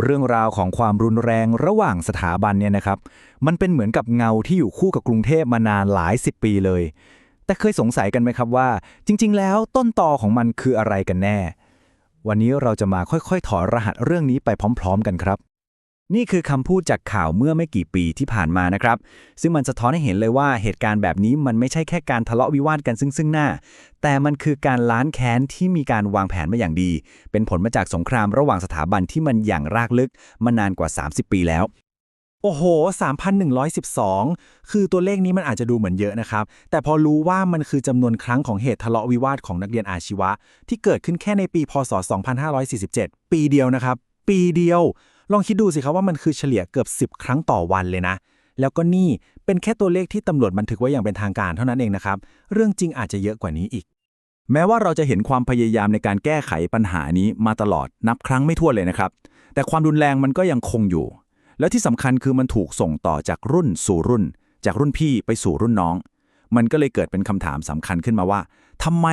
เรื่องราวของความรุนแรงระหว่างสถาบันเนี่ยนะครับ มันเป็นเหมือนกับเงาที่อยู่คู่กับกรุงเทพมานานหลายสิบปีเลย แต่เคยสงสัยกันไหมครับว่า จริง ๆ แล้วต้นตอของมันคืออะไรกันแน่ วันนี้เราจะมาค่อยๆ ถอดรหัสเรื่องนี้ไปพร้อม ๆ กันครับ นี่คือคำพูดจากข่าวเมื่อไม่กี่ปีที่ผ่านมานะครับ ซึ่งมันสะท้อนให้เห็นเลยว่าเหตุการณ์แบบนี้มันไม่ใช่แค่การทะเลาะวิวาทกันซึ่งซึ่งหน้า แต่มันคือการล้างแค้นที่มีการวางแผนมาอย่างดี เป็นผลมาจากสงครามระหว่างสถาบันที่มันอย่างรากลึกมานานกว่า 30 ปีแล้ว โอ้โห 3,112 คือตัวเลขนี้มันอาจจะดูเหมือนเยอะนะครับ แต่พอรู้ว่ามันคือจำนวนครั้งของเหตุทะเลาะวิวาทของนักเรียนอาชีวะ ที่เกิดขึ้นแค่ในปี พศ 2547 ปีเดียวนะครับ ปีเดียว ลองคิดดูสิครับว่ามันคือเฉลี่ยเกือบ 10 ครั้งต่อวันเลยนะ แล้วก็นี่เป็นแค่ตัวเลขที่ตำรวจบันทึกไว้อย่างเป็นทางการเท่านั้นเองนะครับ เรื่องจริงอาจจะเยอะกว่านี้อีก แม้ว่าเราจะเห็นความพยายามในการแก้ไขปัญหานี้มาตลอดนับครั้งไม่ถ้วนเลยนะครับ แต่ความรุนแรงมันก็ยังคงอยู่ แล้วที่สำคัญคือมันถูกส่งต่อจากรุ่นสู่รุ่น จากรุ่นพี่ไปสู่รุ่นน้อง มันก็เลยเกิดเป็นคำถามสำคัญขึ้นมาว่าทำไม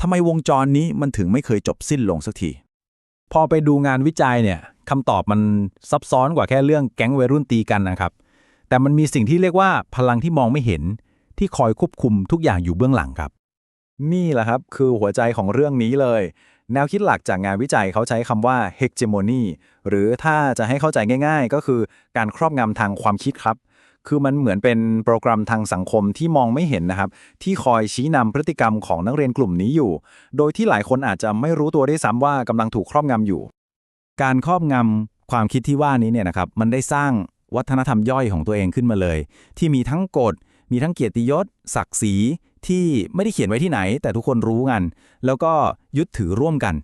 ทำไมวงจรนี้มันถึงไม่เคยจบสิ้นลงสักที พอไปดูงานวิจัยเนี่ย คำตอบมันซับซ้อนกว่าแค่เรื่องแก๊งวัยรุ่นตีกันนะครับ แต่มันมีสิ่งที่เรียกว่าพลังที่มองไม่เห็นที่คอยควบคุมทุกอย่างอยู่เบื้องหลังครับ นี่แหละครับคือหัวใจของเรื่องนี้เลย แนวคิดหลักจากงานวิจัยเขาใช้คำว่า hegemony หรือถ้าจะให้เข้าใจง่าย ๆ ก็คือการครอบงำทางความคิดครับ คือมันเหมือนเป็นโปรแกรมทางสังคมที่มองไม่เห็นนะครับ ที่คอยชี้นำพฤติกรรมของนักเรียนกลุ่มนี้อยู่ โดยที่หลายคนอาจจะไม่รู้ตัวได้วยซ้ำว่ากำลังถูกครอบงำอยู่ การครอบงำความคิดที่ว่านี้เนี่ยนะครับมันได้สร้างวัฒนธรรมย่อยของตัวเองขึ้นมาเลย ที่มีทั้งกฎ มีทั้งเกียรติยศ ศักดิ์ศรีที่ไม่ได้เขียนไว้ที่ไหน แต่ทุกคนรู้กัน แล้วก็ยึดถือร่วมกัน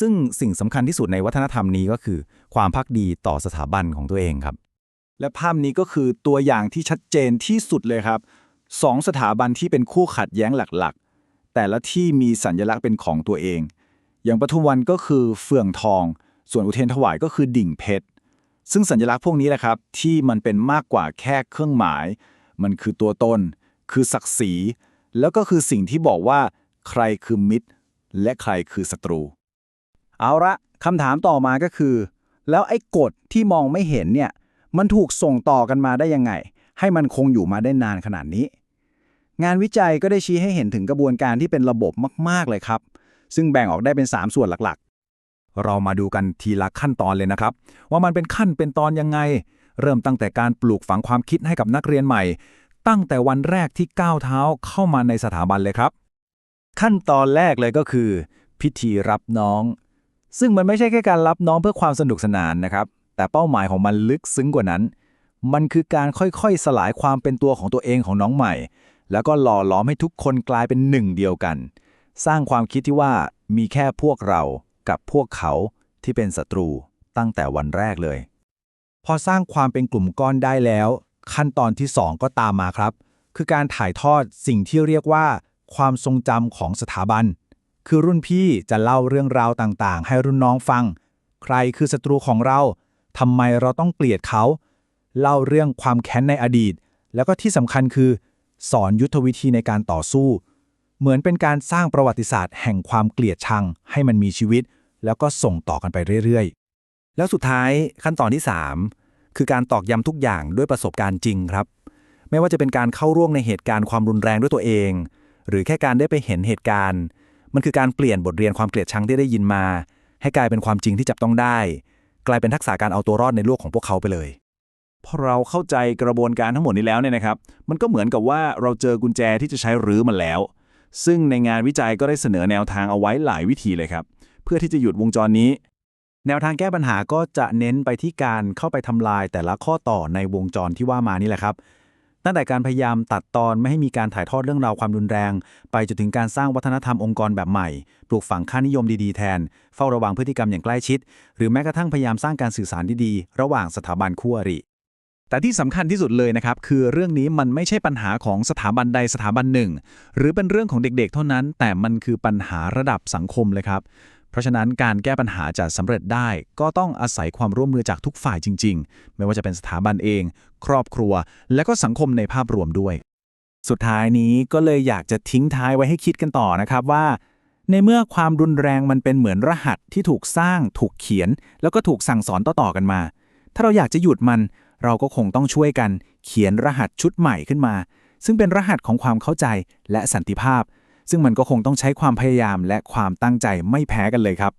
ซึ่งสิ่งสำคัญที่สุดในวัฒนธรรมนี้ก็คือ ความพักดีต่อสถาบันของตัวเองครับ และภาพนี้ก็คือตัวอย่างที่ชัดเจนที่สุดเลยครับสองสถาบันที่เป็นคู่ขัดแย้งหลักๆ แต่ละที่มีสัญลักษณ์เป็นของตัวเอง อย่างปทุมวันก็คือเฟื่องทอง ส่วนอุเทนถวายก็คือดิ่งเพชร ซึ่งสัญลักษณ์พวกนี้แหละครับ ที่มันเป็นมากกว่าแค่เครื่องหมาย มันคือตัวตน คือศักดิ์ศรี แล้วก็คือสิ่งที่บอกว่า ใครคือมิตร และใครคือศัตรู เอาละคำถามต่อมาก็คือ แล้วไอ้กฎที่มองไม่เห็นเนี่ย มันถูกส่งต่อกันมาได้ยังไง ให้มันคงอยู่มาได้นานขนาดนี้ งานวิจัยก็ได้ชี้ให้เห็นถึงกระบวนการที่เป็นระบบมาก ๆ เลยครับ ซึ่งแบ่งออกได้เป็น 3 ส่วนหลัก เรามาดูกันทีละขั้นตอนเลยนะครับ ว่ามันเป็นขั้นเป็นตอนยังไง เริ่มตั้งแต่การปลูกฝังความคิดให้กับนักเรียนใหม่ ตั้งแต่วันแรกที่ก้าวเท้าเข้ามาในสถาบันเลยครับ ขั้นตอนแรกเลยก็คือ พิธีรับน้อง ซึ่งมันไม่ใช่แค่การรับน้องเพื่อความสนุกสนานนะครับ แต่เป้าหมายของมันลึกซึ้งกว่านั้น มันคือการค่อยๆสลายความเป็นตัวของตัวเองของน้องใหม่ แล้วก็หล่อหลอมให้ทุกคนกลายเป็นหนึ่งเดียวกัน สร้างความคิดที่ว่ามีแค่พวกเรา กับพวกเขาที่เป็นศัตรูตั้งแต่วันแรกเลย พอสร้างความเป็นกลุ่มก้อนได้แล้ว ขั้นตอนที่ 2 ก็ตามมาครับ คือการถ่ายทอดสิ่งที่เรียกว่า ความทรงจำของสถาบัน คือรุ่นพี่จะเล่าเรื่องราวต่างๆ ให้รุ่นน้องฟัง ใครคือศัตรูของเราทำไมเราต้องเกลียดเขา เล่าเรื่องความแค้นในอดีต แล้วก็ที่สำคัญคือ สอนยุทธวิธีในการต่อสู้ เหมือนเป็นการสร้างประวัติศาสตร์แห่งความเกลียดชังให้มันมีชีวิต แล้วก็ส่งต่อกันไปเรื่อยๆ แล้วสุดท้ายขั้นตอนที่ 3 คือการตอกย้ำทุกอย่างด้วยประสบการณ์จริงครับ ไม่ว่าจะเป็นการเข้าร่วมในเหตุการณ์ความรุนแรงด้วยตัวเอง หรือแค่การได้ไปเห็นเหตุการณ์ มันคือการเปลี่ยนบทเรียนความเกลียดชังที่ได้ยินมา ให้กลายเป็นความจริงที่จับต้องได้ กลายเป็นทักษะการเอาตัวรอดในโลกของพวกเขาไปเลยพอเราเข้าใจกระบวนการทั้งหมดนี้แล้วเนี่ยนะครับ มันก็เหมือนกับว่าเราเจอกุญแจที่จะใช้รื้อมันแล้ว ซึ่งในงานวิจัยก็ได้เสนอแนวทางเอาไว้หลายวิธีเลยครับ พื่อที่จะหยุดวงจรนี้ แนวทางแก้ปัญหาก็จะเน้นไปที่การเข้าไปทำลายแต่ละข้อต่อในวงจรที่ว่ามานี่แหละครับ ตั้งแต่การพยายามตัดตอนไม่ให้มีการถ่ายทอดเรื่องราวความรุนแรง ไปจนถึงการสร้างวัฒนธรรมองค์กรแบบใหม่ ปลูกฝังค่านิยมดีๆแทน เฝ้าระวังพฤติกรรมอย่างใกล้ชิด หรือแม้กระทั่งพยายามสร้างการสื่อสารดีๆระหว่างสถาบันคู่อริแต่ที่สำคัญที่สุดเลยนะครับ คือเรื่องนี้มันไม่ใช่ปัญหาของสถาบันใดสถาบันหนึ่ง หรือเป็นเรื่องของเด็กๆ เท่านั้น แต่มันคือปัญหาระดับสังคมเลยครับ เพราะฉะนั้นการแก้ปัญหาจะสำเร็จได้ ก็ต้องอาศัยความร่วมมือจากทุกฝ่ายจริง ๆ ไม่ว่าจะเป็นสถาบันเอง ครอบครัว และก็สังคมในภาพรวมด้วย สุดท้ายนี้ก็เลยอยากจะทิ้งท้ายไว้ให้คิดกันต่อนะครับว่า ในเมื่อความรุนแรงมันเป็นเหมือนรหัสที่ถูกสร้าง ถูกเขียน แล้วก็ถูกสั่งสอนต่อๆกันมา ถ้าเราอยากจะหยุดมัน เราก็คงต้องช่วยกัน เขียนรหัสชุดใหม่ขึ้นมา ซึ่งเป็นรหัสของความเข้าใจและสันติภาพ ซึ่งมันก็คงต้องใช้ความพยายามและความตั้งใจไม่แพ้กันเลยครับ